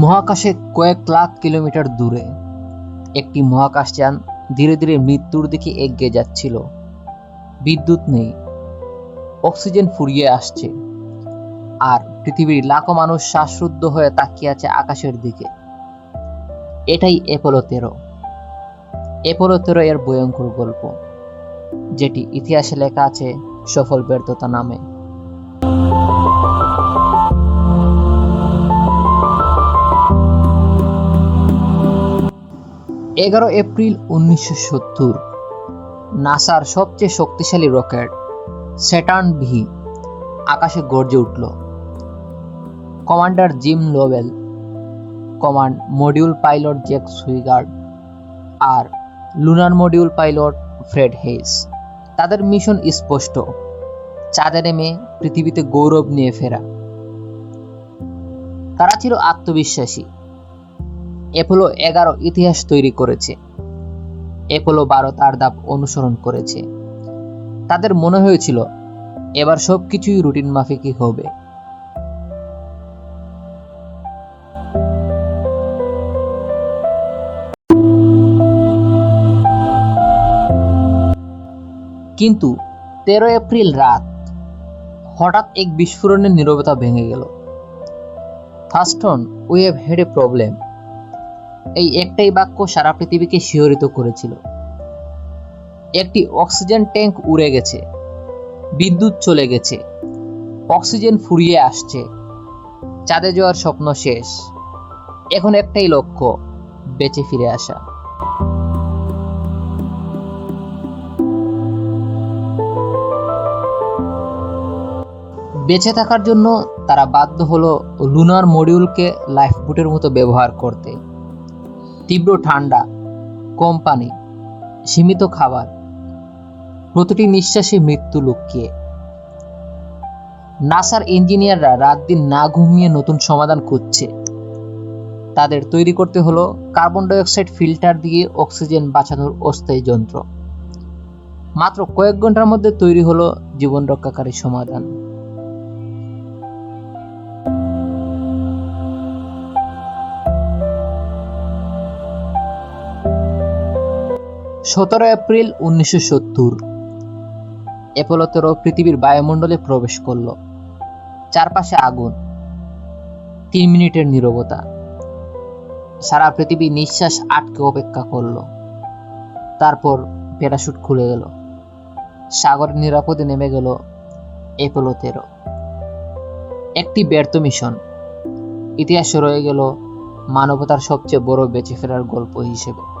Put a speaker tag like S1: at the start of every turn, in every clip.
S1: মহাকাশে কয়েক লাখ কিলোমিটার দূরে। একটি মহাকাশযান ধীরে ধীরে মৃত্যুর দিকে এগিয়ে যাচ্ছিল। বিদ্যুৎ নেই, অক্সিজেন ফুরিয়ে আসছে, আর পৃথিবীর লাখো মানুষ শ্বাসরুদ্ধ হয়ে তাকিয়ে আছে আকাশের দিকে। এটাই অ্যাপোলো তেরো। অ্যাপোলো তেরো এর ভয়ঙ্কর গল্প, যেটি ইতিহাসে লেখা আছে সফল ব্যর্থতা নামে। এগারো এপ্রিল উনিশশো সত্তর, নাসার সবচেয়ে শক্তিশালী রকেট স্যাটার্ন ভি আকাশে গর্জে উঠল। Commander Jim Lobel command module pilot Jack Swigert আর lunar module pilot Fred Haise. তাদের মিশন স্পষ্ট, চাঁদে নেমে পৃথিবীতে গৌরব নিয়ে ফেরা। তারা ছিল আত্মবিশ্বাসী অ্যাপোলো এগারো ইতিহাস তৈরি করেছে। অ্যাপোলো বারো তার দাপ অনুসরণ করেছে। তাদের মনে হয়েছিল, এবার সবকিছুই রুটিন মাফিকই হবে। কিন্তু তেরো এপ্রিল রাত হঠাৎ এক বিস্ফোরণের নীরবতা ভেঙে গেল। Houston we have had a problem. এই একটাই বাক্য সারা পৃথিবীকে শিহরিত করেছিল। একটি অক্সিজেন ট্যাঙ্ক উড়ে গেছে, বিদ্যুৎ চলে গেছে, অক্সিজেন ফুরিয়ে আসছে, চাঁদে যাওয়ার স্বপ্ন শেষ। এখন একটাই লক্ষ্য, বেঁচে ফিরে আসা। বেঁচে থাকার জন্য তারা বাধ্য হলো লুনার মডিউলকে লাইফ বুটের মতো ব্যবহার করতে। তীব্র ঠান্ডা কম পানি সীমিত খাবার, প্রতিটি নিঃশ্বাসে মৃত্যু লুকিয়ে। নাসার ইঞ্জিনিয়াররা রাত দিন না ঘুমিয়ে নতুন সমাধান খুঁজছে। তাদের তৈরি করতে হলো কার্বন ডাইঅক্সাইড ফিল্টার দিয়ে অক্সিজেন বাঁচানোর অস্থায়ী যন্ত্র। মাত্র কয়েক ঘণ্টার মধ্যে তৈরি হলো জীবন রক্ষাকারী সমাধান। সতেরো এপ্রিল উনিশশো সত্তর। অ্যাপোলো তেরো পৃথিবীর বায়ুমণ্ডলে প্রবেশ করল। চারপাশে আগুন। তিন মিনিটের নীরবতা। সারা পৃথিবী নিঃশ্বাস আটকে অপেক্ষা করল। তারপর প্যারাশুট খুলে গেল। সাগরে নিরাপদে নেমে গেল অ্যাপোলো তেরো। একটি ব্যর্থ মিশন। ইতিহাসে রয়ে গেল মানবতার সবচেয়ে বড় বেঁচে ফেরার গল্প হিসেবে।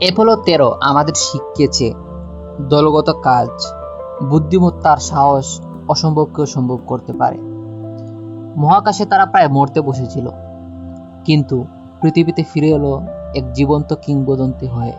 S1: অ্যাপোলো তেরো আমাদের শিখিয়েছে দলগত কাজ, বুদ্ধিমত্তার সাহস অসম্ভবকেও সম্ভব করতে পারে। মহাকাশে তারা প্রায় মরতে বসেছিল, কিন্তু পৃথিবীতে ফিরে এলো এক জীবন্ত কিংবদন্তি হয়ে।